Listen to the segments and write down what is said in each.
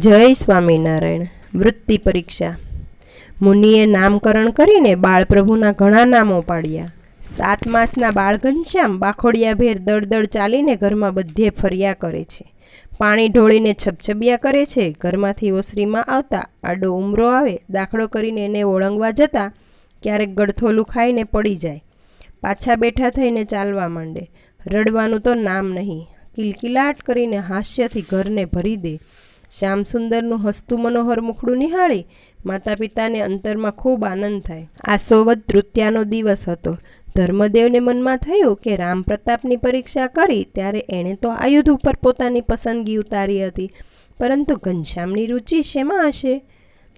જય સ્વામિનારાયણ. વૃત્તિ પરીક્ષા. મુનિએ નામકરણ કરીને બાળપ્રભુના ઘણા નામો પાડ્યા. સાત માસના બાળ ઘનશ્યામ બાખોડિયાભેર દળદળ ચાલીને ઘરમાં બધે ફર્યા કરે છે. પાણી ઢોળીને છબછબિયા કરે છે. ઘરમાંથી ઓસરીમાં આવતા આડો ઉમરો આવે, દાખલો કરીને એને ઓળંગવા જતા ક્યારેક ગળથોલું ખાઈને પડી જાય. પાછા બેઠા થઈને ચાલવા માંડે. રડવાનું તો નામ નહીં. કિલકિલાટ કરીને હાસ્યથી ઘરને ભરી દે. શ્યામ સુંદરનું હસતું મનોહર મુખડું નિહાળી માતા પિતાને અંતરમાં ખૂબ આનંદ થાય. આ સોવદ તૃતીયાનો દિવસ હતો. ધર્મદેવને મનમાં થયું કે રામ પ્રતાપની પરીક્ષા કરી ત્યારે એણે તો આયુધ ઉપર પોતાની પસંદગી ઉતારી હતી. પરંતુ ઘનશ્યામની રુચિ શેમાં હશે?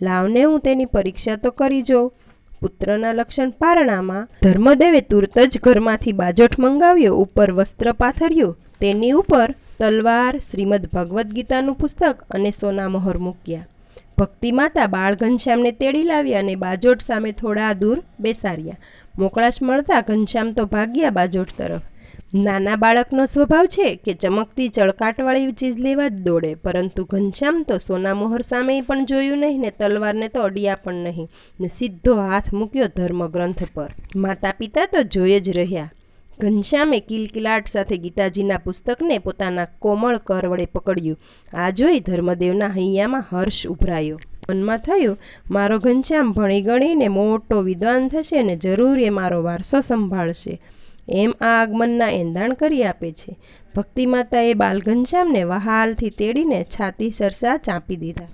લાવને હું તેની પરીક્ષા તો કરી જોઉં. પુત્રના લક્ષણ પારણામાં ધર્મદેવે તુરત જ ઘરમાંથી બાજોઠ મંગાવ્યો, ઉપર વસ્ત્ર પાથર્યું. તેની ઉપર તલવાર, શ્રીમદ ભગવદ્ ગીતાનું પુસ્તક અને સોના મહોર મૂક્યા. ભક્તિ માતા બાળ ઘનશ્યામને તેડી લાવ્યા અને બાજોટ સામે થોડા દૂર બેસાડ્યા. મોકળાશ મળતા ઘનશ્યામ તો ભાગ્યા બાજોટ તરફ. નાના બાળકનો સ્વભાવ છે કે ચમકતી ચળકાટવાળી ચીજ લેવા જ દોડે, પરંતુ ઘનશ્યામ તો સોના મોહર સામે પણ જોયું નહીં ને તલવારને તો અડિયા પણ નહીં ને સીધો હાથ મૂક્યો ધર્મગ્રંથ પર. માતા પિતા તો જોઈ જ રહ્યા. ઘનશ્યામે કિલકિલાટ સાથે ગીતાજીના પુસ્તકને પોતાના કોમળ કર વડે પકડ્યું. આ જોઈ ધર્મદેવના હૈયામાં હર્ષ ઉભરાયો. મનમાં થયું, મારો ઘનશ્યામ ભણી ગણીને મોટો વિદ્વાન થશે અને જરૂર એ મારો વારસો સંભાળશે. એમ આ આગમનના એંધાણ કરી આપે છે. ભક્તિ માતાએ બાલ ઘનશ્યામને વહાલથી તેડીને છાતી સરસા ચાંપી દીધા.